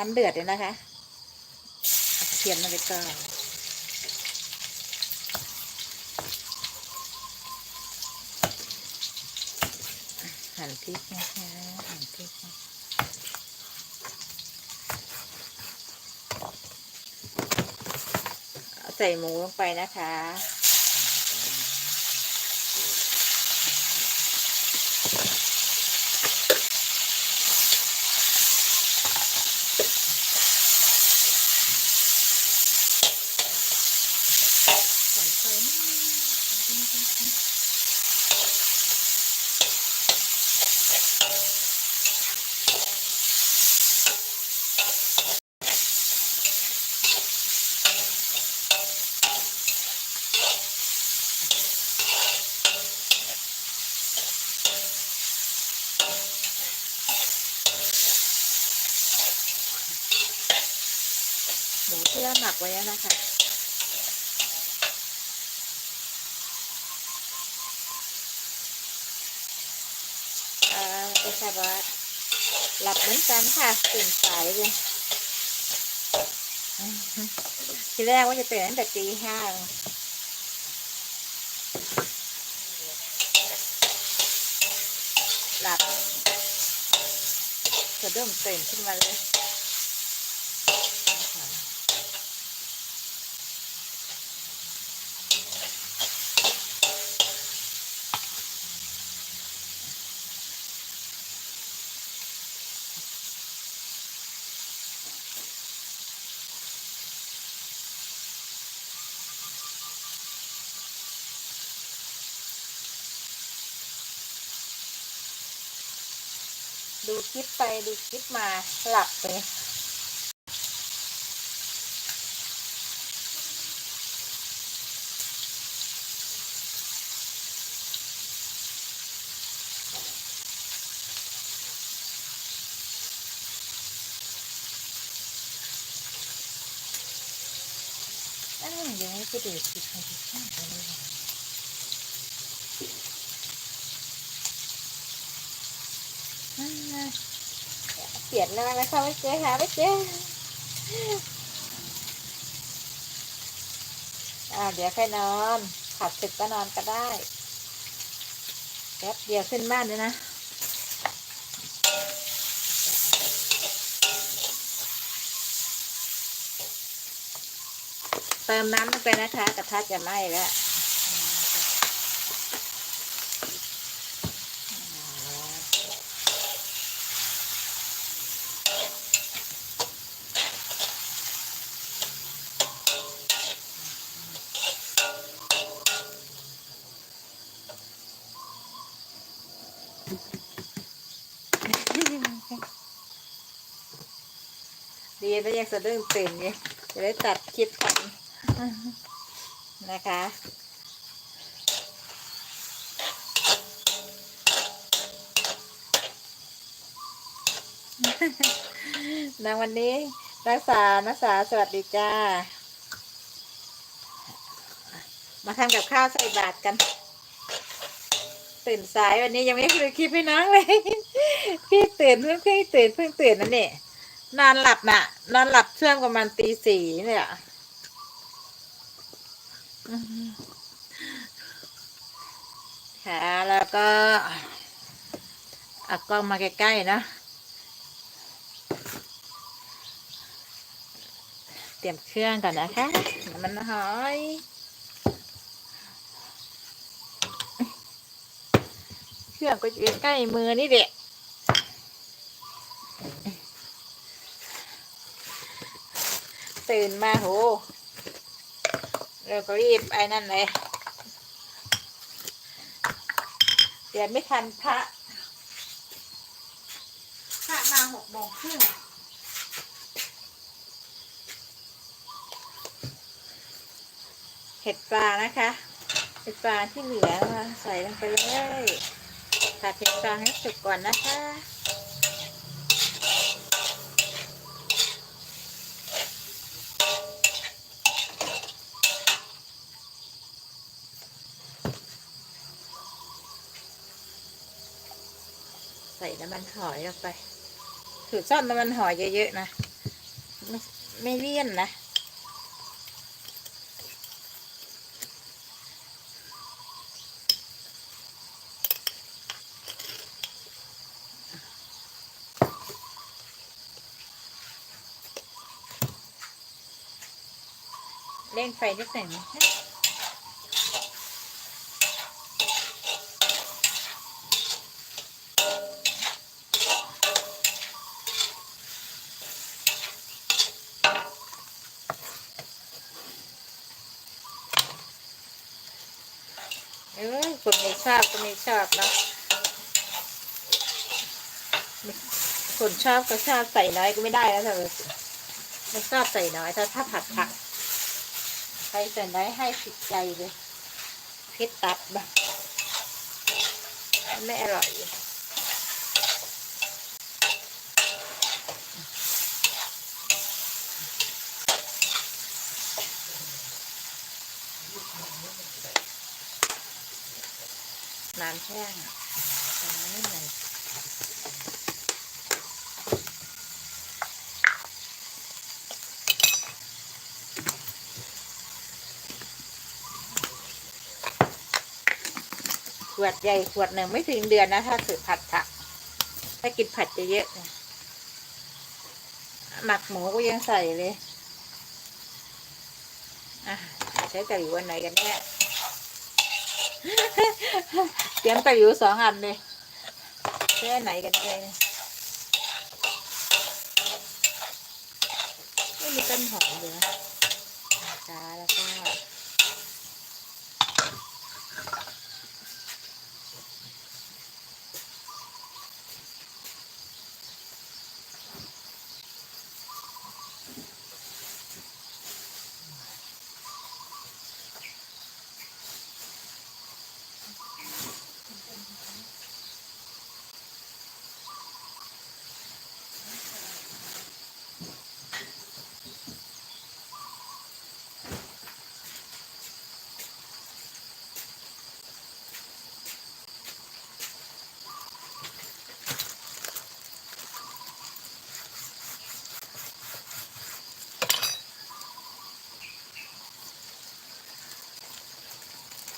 น้ำเดือดเลยนะคะเอากระเทียมมาไปก่อนหั่นพริกนะคะหั่นพริกนะเอาใส่หมูลงไปนะคะ ใส่ไฟนิดนึง หมูที่เราหมักไว้แล้วนะคะ อ่า เอชาบาหลับเหมือนกันค่ะตื่นสายเลยทีแรกว่าจะตื่นตั้งแต่ตีห้าหลับสะดุ้งตื่นขึ้นมาเลย ดูคลิปไปดูคลิปมาหลับไปอันนี้ยังไม่ไปดูคลิปให้ดูข้างเลย เปลี่ยนนานแล้วค่ะไม่เจอหาไม่เจออ่าเดี๋ยวค่อยนอนขับศึกก็นอนก็ได้แป๊บเดียวขึ้นบ้านเลยนะเติมน้ำลงไปนะคะกระทะจะไหม้แล้ว ดีนะยังสะดุ้งตื่นไงจะได้ตัดคลิปทันนะคะนางวันนี้นักษานักษาสวัสดีจ้า มาทำกับข้าวใส่บาตรกัน ตื่นสายวันนี้ยังไม่ได้คลิปให้น้องเลย พี่ตื่นเพิ่งเพิ่งตื่นเพิ่งตื่นนั่นเนี่ย นอนหลับน่ะ นอนหลับช่วงประมาณตีสี่เนี่ยอืมค่ะแล้วก็เอากล้องมาใกล้ๆนะ เตรียมเครื่องก่อนนะคะ มันหอยเครื่องก็อยู่ใกล้มือนี่เด็ก ตื่นมาโหเราก็รีบไอ้นั่นเลยเดี๋ยวไม่ทันพระ พระมาหกโมงครึ่งเห็ดปลานะคะเห็ดปลาที่เหลือมาใส่ลงไปเลยผัดเห็ดปลาให้สุกก่อนนะคะ ใส่น้ำมันหอยลงไปถือซ่อมน้ำมันหอยเยอะๆนะไม่ไม่เลี่ยนนะเร่งไฟนิดหนึ่งนะคะเออคนไม่ ชอบก็ม่ชอบเนาะคนชอบก็ชอบใส่น้อยก็ไม่ได้แล้วเธอไม่ชอบใส่น้อยถ้าถ้าผัดผักใครแต่ได้ให้ผิดใจเลยเพิดตับแบบไม่อร่อย น้ำแห้งใส่น้ำนิดหน่อยขวดใหญ่ขวดหนึ่งไม่ถึงเดือนนะถ้าสือผัดผัก ถ้ากินผัดจะเยอะหมักหมูก็ยังใส่เลย อะใช้ตะหลิวอันไหนกันแน่ เตรียมตะหลิวสองอันเลยแค่ไหนกันเนี่ยไม่มีต้นหอมเลยนะจ้าแล้วก็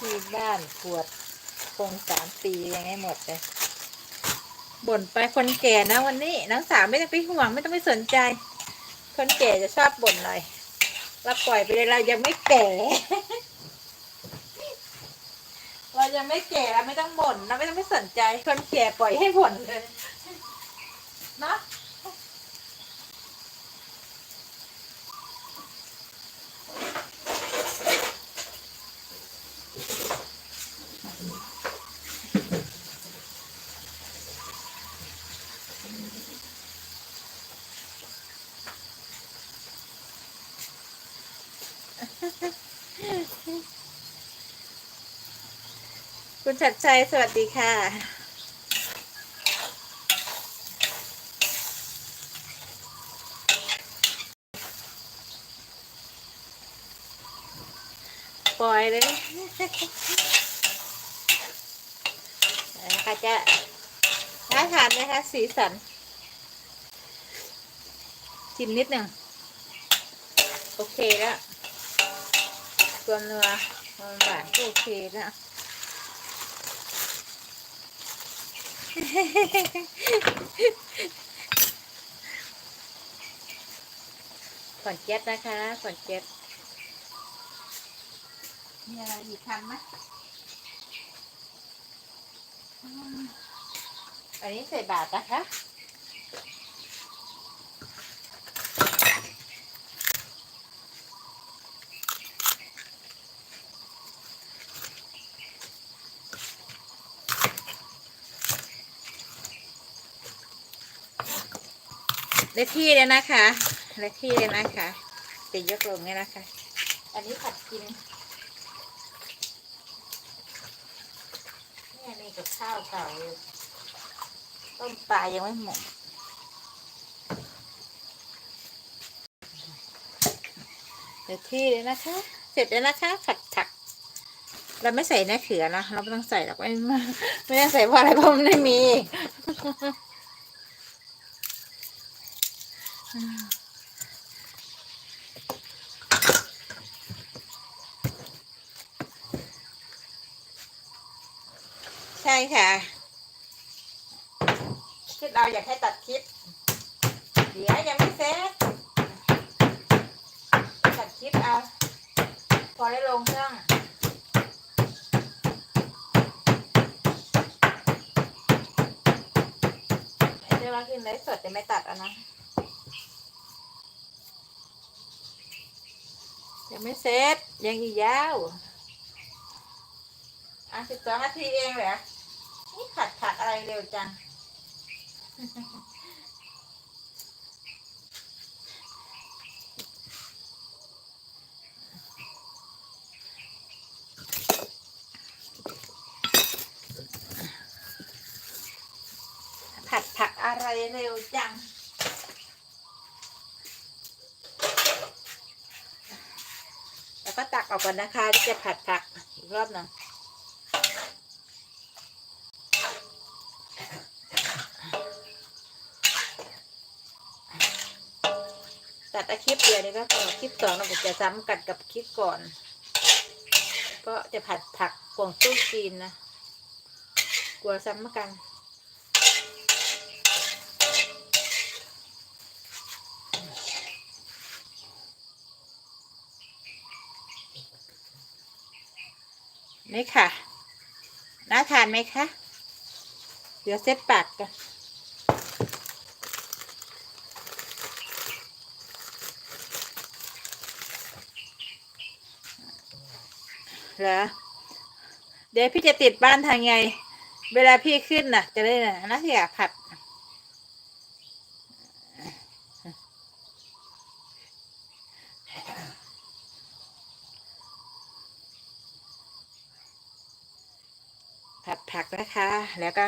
ที่บ้านขวดคงสามปียังไม่หมดเลยบ่นไปคนแก่นะวันนี้น้องสาวไม่ต้องไปห่วงไม่ต้องไปสนใจ คนแก่จะชอบบ่นหน่อยเราปล่อยไปเลยเรายังไม่แก่ เรายังไม่แก่เราไม่ต้องบ่นเราไม่ต้องไปสนใจ คนแก่ปล่อยให้บ่นเลยเนาะ คุณชัดชัย สวัสดีค่ะ ปล่อยเลยนะคะจะน่าทานไหมคะ สีสัน ชิมนิดหนึ่ง โอเคแล้วตัวเนื้อหวานโอเคแล้ว ก่อนเจ็ดนะคะก่อนเจ็ดมีอะไรอีกคำไหมอืมอันนี้ใส่บาทนะคะ ได้ที่เลยนะคะได้ที่เลยนะคะจะยกลงเนี่ยนะคะ อันนี้ผัดกินเนี่ยนี่กับข้าวเก่าอยู่ต้มปลายังไม่หมดเดี๋ยวที่เลยนะคะ เสร็จแล้วนะคะ ผัดผัก เราไม่ใส่เนื้อเขือนะ เราไม่ต้องใส่หรอกไม่ไม่ต้องใส่เพราะอะไรเพราะมันไม่มี ใช่ค่ะคิดเราอยากให้ตัดคลิป เดี๋ยวยังไม่เสร็จตัดคลิปเอา พอได้ลงเครื่องเรียกว่าขึ้นไลฟ์สดจะไม่ตัดอะนะ ยังไม่เสร็จยังอีกยาวอะสิบสองนาทีเองเหรอนี่ผัดผักอะไรเร็วจัง ผัดผักอะไรเร็วจัง แล้วก็ตัก ออกก่อนนะคะที่จะผัดผักอีกรอบหนึ่งตัดอาคลิปเดียวนี่ก็พอคลิปสองเราจะซ้ำกันกับคลิปก่อน ก็จะผัดผักกวงตุ้งจีนนะ กลัวซ้ำกัน นี่ค่ะ น่าทานไหมคะ เดี๋ยวเซ็ตปากกันเหรอเดี๋ยวพี่จะติดบ้านทางไง เวลาพี่ขึ้นน่ะ จะได้น่ะน่าอยผัดผัด ผักนะคะ แล้วก็